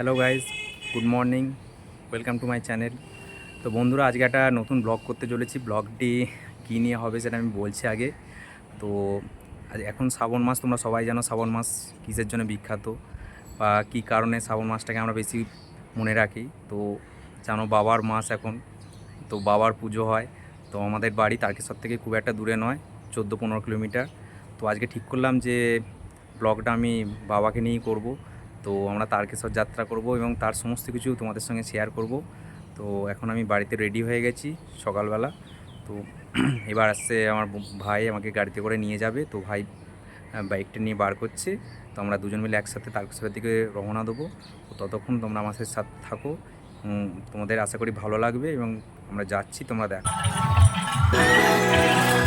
Hello guys good morning, welcome to my channel. তো বন্ধুরা, আজকে একটা নতুন ব্লগ করতে চলেছি। ব্লগটি কী নিয়ে হবে সেটা আমি বলছি আগে। তো এখন শ্রাবণ মাস, তোমরা সবাই জানো শ্রাবণ মাস কিসের জন্য বিখ্যাত বা কী কারণে শ্রাবণ মাসটাকে আমরা বেশি মনে রাখি। তো জানো বাবার মাস এখন, তো বাবার পুজো হয়। তো আমাদের বাড়ি তারকেশ্বর থেকে খুব একটা দূরে নয়, চোদ্দ পনেরো কিলোমিটার। তো আজকে ঠিক করলাম যে ব্লগটা আমি বাবাকে নিয়েই করব। তো আমরা তারকেশ্বর যাত্রা করব এবং তার সমস্ত কিছু তোমাদের সঙ্গে শেয়ার করব তো এখন আমি বাড়িতে রেডি হয়ে গেছি সকালবেলা তো এবার আসছে আমার ব- ভাই আমাকে গাড়িতে করে নিয়ে যাবে তো ভাই আহ, বাইকটা নিয়ে বার করছে তো আমরা দুজন মিলে একসাথে তারকেশ্বরের দিকে রওনা দেবো তো ততক্ষণ তোমরা আমাদের সাথে থাকো উম, তোমাদের আশা করি ভালো লাগবে এবং আমরা যাচ্ছি তোমরা দেখো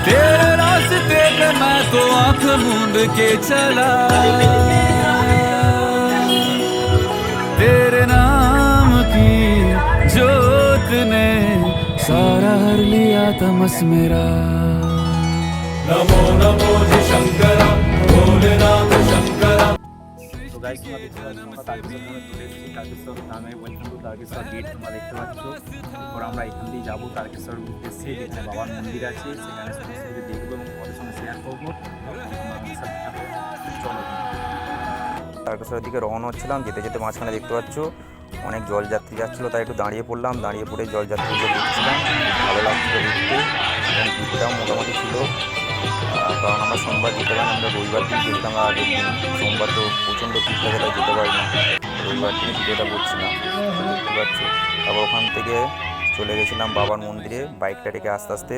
तेरे रास्ते पे मैं तो आंख मूंद के चला हर लिया तमस मेरा नमो नमो जी शंकरा भोलेनाथ शंकरा তো গাইস তোমরা দেখতে পাচ্ছ আমরা তারকেশ্বর ধামে চলে এসেছি তারকেশ্বর ধামে ওয়েলকাম টু তারকেশ্বর গেট তোমরা দেখতে পাচ্ছ এরপর আমরা এখান দিয়ে যাবো তারকেশ্বর উদ্দেশ্যে যেখানে বাবার মন্দির আছে সেখানে সমস্ত কিছু দেখবো এবং তোমাদের সঙ্গে শেয়ার করবো তোমরা আমাদের সাথে থাকো। চলো তারকেশ্বরের দিকে রওনা হচ্ছিলাম যেতে যেতে মাঝখানে দেখতে পাচ্ছ অনেক জলযাত্রী যাচ্ছিল, তাই একটু দাঁড়িয়ে পড়লাম। দাঁড়িয়ে পড়ে জল জলযাত্রীকে দেখছিলাম। ভালো লাগছিল দেখতে। এবং ভিড়টাও মোটামুটি ছিল। কারণ আমরা সোমবার যেতে পারি আমরা রবিবার দিন গেছিলাম আর সোমবার তো প্রচণ্ড ভিড় থাকে, তাই যেতে পারি না রবিবার দিন ভিডিওটা না দেখতে পাচ্ছ। তারপর ওখান থেকে চলে গেছিলাম বাবার মন্দিরে, বাইকটা রেখে আস্তে আস্তে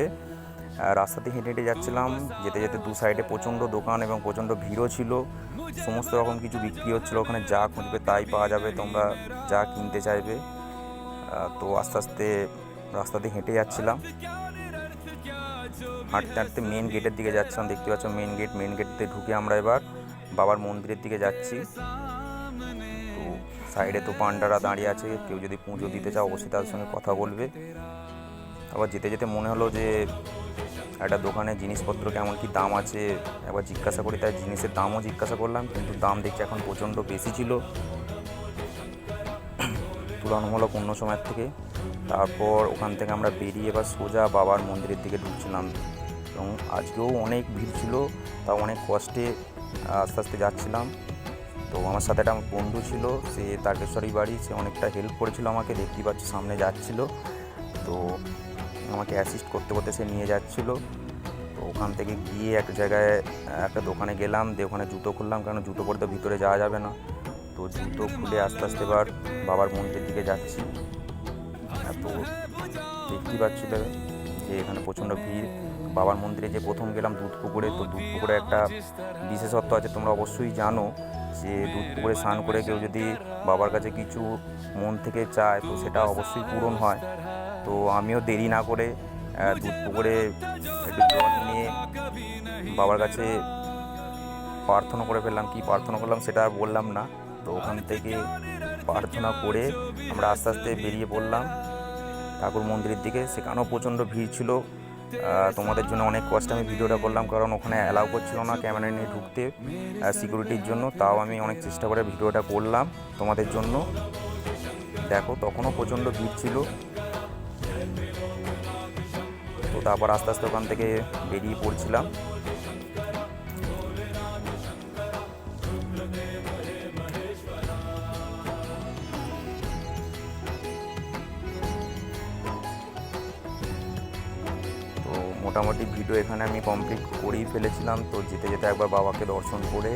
রাস্তাতে হেঁটে হেঁটে যাচ্ছিলাম। যেতে যেতে দু সাইডে প্রচণ্ড দোকান এবং প্রচণ্ড ভিড়ও ছিল। সমস্ত রকম কিছু বিক্রি হচ্ছিল ওখানে। যা খুঁজবে তাই পাওয়া যাবে। তোমরা যা কিনতে চাইবে। তো আস্তে আস্তে রাস্তা দিয়ে হেঁটে যাচ্ছিলাম। হাঁটতে হাঁটতে মেন গেটের দিকে যাচ্ছিলাম। দেখতে পাচ্ছ মেন গেট মেন গেটতে ঢুকে আমরা এবার বাবার মন্দিরের দিকে যাচ্ছি। তো সাইডে তো পান্ডারা দাঁড়িয়ে আছে। কেউ যদি পুজো দিতে চাও, অবশ্যই তাদের সঙ্গে কথা বলবে। আবার যেতে যেতে মনে হলো যে একটা দোকানে জিনিসপত্র কেমন কি দাম আছে? একবার জিজ্ঞাসা করি তাই জিনিসের দামও জিজ্ঞাসা করলাম, কিন্তু দাম দেখছি এখন প্রচণ্ড বেশি ছিল। তুলনামূলক অন্য সময়ের থেকে। তারপর ওখান থেকে আমরা বেরিয়ে এবার সোজা বাবার মন্দিরের দিকে ঢুকছিলাম। এবং আজকেও অনেক ভিড় ছিল, তাও অনেক কষ্টে আস্তে আস্তে যাচ্ছিলাম। তো আমার সাথে একটা আমার বন্ধু ছিল, সে তারকেশ্বরী বাড়ি, সে অনেকটা হেল্প করেছিল আমাকে, দেখতেই পাচ্ছি সামনে যাচ্ছিল। তো আমাকে অ্যাসিস্ট করতে করতে সে নিয়ে যাচ্ছিল। তো ওখান থেকে গিয়ে এক জায়গায়, একটা দোকানে গেলাম, দিয়ে ওখানে জুতো খুললাম কারণ জুতো পরে তো ভিতরে যাওয়া যাবে না। তো জুতো খুলে আস্তে আস্তে এবার বাবার মন্দিরের দিকে যাচ্ছি। তো দেখতেই পাচ্ছিলে যে এখানে প্রচণ্ড ভিড়। বাবার মন্দিরে যে প্রথম গেলাম দুধ পুকুরে, তো দুধ পুকুরে একটা বিশেষত্ব আছে, তোমরা অবশ্যই জানো যে দুধ পুকুরে স্নান করে কেউ যদি বাবার কাছে কিছু মন থেকে চায়, তো সেটা অবশ্যই পূরণ হয়। তো আমিও দেরি না করে দুধ পুকুরে একটু জল নিয়ে বাবার কাছে প্রার্থনা করে ফেললাম। কি প্রার্থনা করলাম সেটা আর বললাম না। তো ওখান থেকে প্রার্থনা করে আমরা আস্তে আস্তে বেরিয়ে পড়লাম ঠাকুর মন্দিরের দিকে। সেখানেও প্রচণ্ড ভিড় ছিল। তোমাদের জন্য অনেক কষ্ট আমি ভিডিওটা করলাম, কারণ ওখানে অ্যালাউ করছিল না ক্যামেরা নিয়ে ঢুকতে সিকিউরিটির জন্য। তাও আমি অনেক চেষ্টা করে ভিডিওটা করলাম তোমাদের জন্য। দেখো, তখনও প্রচণ্ড ভিড় ছিল। তো তারপর আস্তে আস্তে ওখান থেকে বেরিয়ে পড়ছিলাম। মোটামুটি ভিডিও এখানে আমি কমপ্লিট করেই ফেলেছিলাম। তো যেতে যেতে একবার বাবাকে দর্শন করে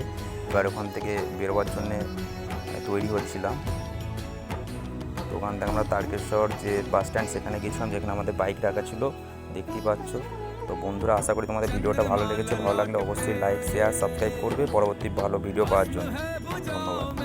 এবার ওখান থেকে বেরোবার জন্যে তৈরি হচ্ছিলাম। তো ওখান থেকে আমরা তারকেশ্বর যে বাস স্ট্যান্ড সেখানে গেছিলাম যেখানে আমাদের বাইক রাখা ছিল, দেখতেই পাচ্ছ। তো বন্ধুরা, আশা করি তোমাদের ভিডিওটা ভালো লেগেছে। ভালো লাগলে অবশ্যই লাইক শেয়ার সাবস্ক্রাইব করবে। পরবর্তী ভালো ভিডিও পাওয়ার জন্য। ধন্যবাদ।